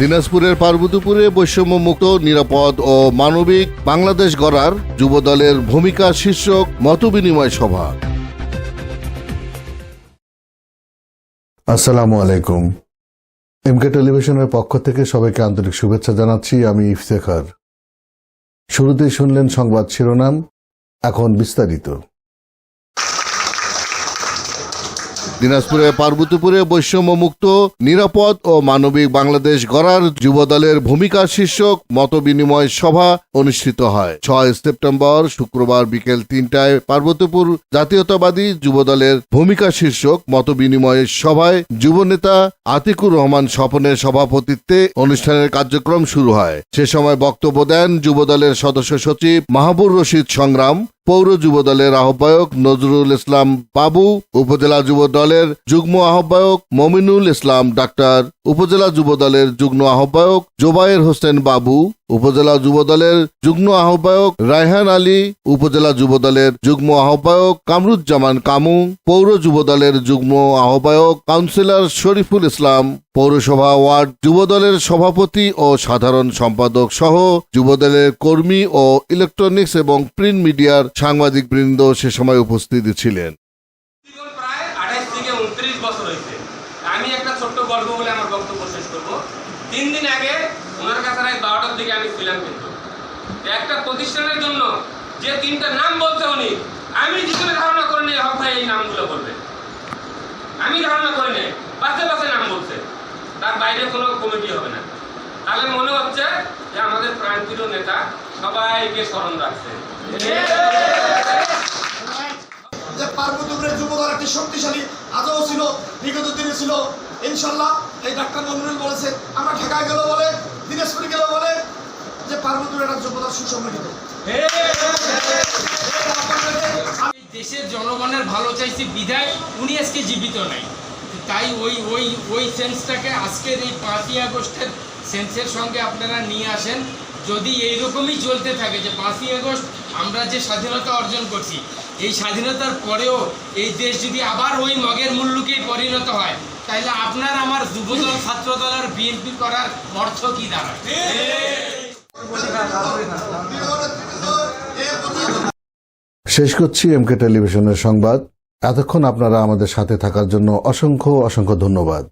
দিনাজপুরের পার্বতীপুরে বৈষম্য মুক্ত নিরাপদ ও মানবিক বাংলাদেশ গড়ার যুবদলের ভূমিকা শীর্ষক মতবিনিময় সভা। আসসালামু আলাইকুম। এমকে টেলিভিশনের পক্ষ থেকে সবাইকে আন্তরিক শুভেচ্ছা জানাচ্ছি, আমি ইফতেখার। শুরুতেই শুনলেন সংবাদ শিরোনাম, এখন বিস্তারিত। দিনাজপুরের পার্বতীপুরে বৈষম্য মুক্ত নিরাপদ ও মানবিক বাংলাদেশ গড়ার যুবদলের ভূমিকা শীর্ষক মতবিনিময় সভা অনুষ্ঠিত হয়। ছয় সেপ্টেম্বর শুক্রবার বিকেল তিনটায় পার্বতীপুর জাতীয়তাবাদী যুবদলের ভূমিকা শীর্ষক মতবিনিময় সভায় যুবনেতা আতিকুর রহমান স্বপনের সভাপতিত্বে অনুষ্ঠানের কার্যক্রম শুরু হয়। সে সময় বক্তব্য দেন যুবদলের সদস্য সচিব মাহবুর রশিদ সংগ্রাম পৌর যুব দলের আহ্বায়ক নজরুল ইসলাম বাবু, উপজেলা যুব দলের যুগ্ম আহ্বায়ক মমিনুল ইসলাম ডাক্তার, উপজেলা যুব দলের যুগ্ম আহ্বায়ক জোবায়ের হোসেন বাবু, উপজেলা যুব দলের যুগ্ম আহ্বায়ক রায়হান আলী, উপজেলা যুব দলের যুগ্ম আহ্বায়ক কামরুজ্জামান কামু, পৌর যুব দলের যুগ্ম আহ্বায়ক কাউন্সিলর শরীফুল ইসলাম, পৌরসভা ওয়ার্ড যুবদলের সভাপতি ও সাধারণ সম্পাদক সহ যুবদলের কর্মী ও ইলেকট্রনিক্স এবং প্রিন্ট মিডিয়ার সাংবাদিক বৃন্দ সে সময় উপস্থিত ছিলেন। থেকে উনত্রিশ বছর একটা গল্প বলে একটা প্রতিষ্ঠানের জন্য যে তিনটা নাম বলছে উনি আমি জীবনে ধারণা করে নিই, হক ভাই এই নামগুলো বলবে। আমি ধারণা করি নাই পাশে পাশে নাম বলছে। তার বাইরে কোনো কমিটি হবে না। তাহলে মনে হচ্ছে যে আমাদের প্রাণপ্রিয় নেতা সবাইকে স্মরণ রাখছে। যে পার্বতীপুরের যুবদল একটি শক্তিশালী আজও ছিল বিগত দিনে ছিল ইনশাল্লাহ এই ডাক্তার মন্ডল বলেছে আমরা ঢাকায় গেল বলে দিনাজপুরে গেল বলে যে পার্বতীপুরের একটা যুবদল সুসংগঠিত। এই দেশের জনগণের ভালো চাইছি বিধায় উনি আজকে জীবিত নাই। তাই ওই ওই ওই সেন্সটাকে আজকের এই পাঁচই আগস্টের সেন্সের সঙ্গে আপনারা নিয়ে আসেন। যদি এইরকমই চলতে থাকে যে পাঁচই আগস্ট আমরা যে স্বাধীনতা অর্জন করছি, এই স্বাধীনতার পরেও এই দেশ যদি আবার ওই মগের মুল্লুকেই পরিণত হয় তাহলে আপনার আমার যুবদল, ছাত্রদল আর বিএনপি করার অর্থ কি দাঁড়ায়? শেষ করছি এমকে টেলিভিশনের সংবাদ। এতক্ষণ আপনারা আমাদের সাথে থাকার জন্য অসংখ্য অসংখ্য ধন্যবাদ।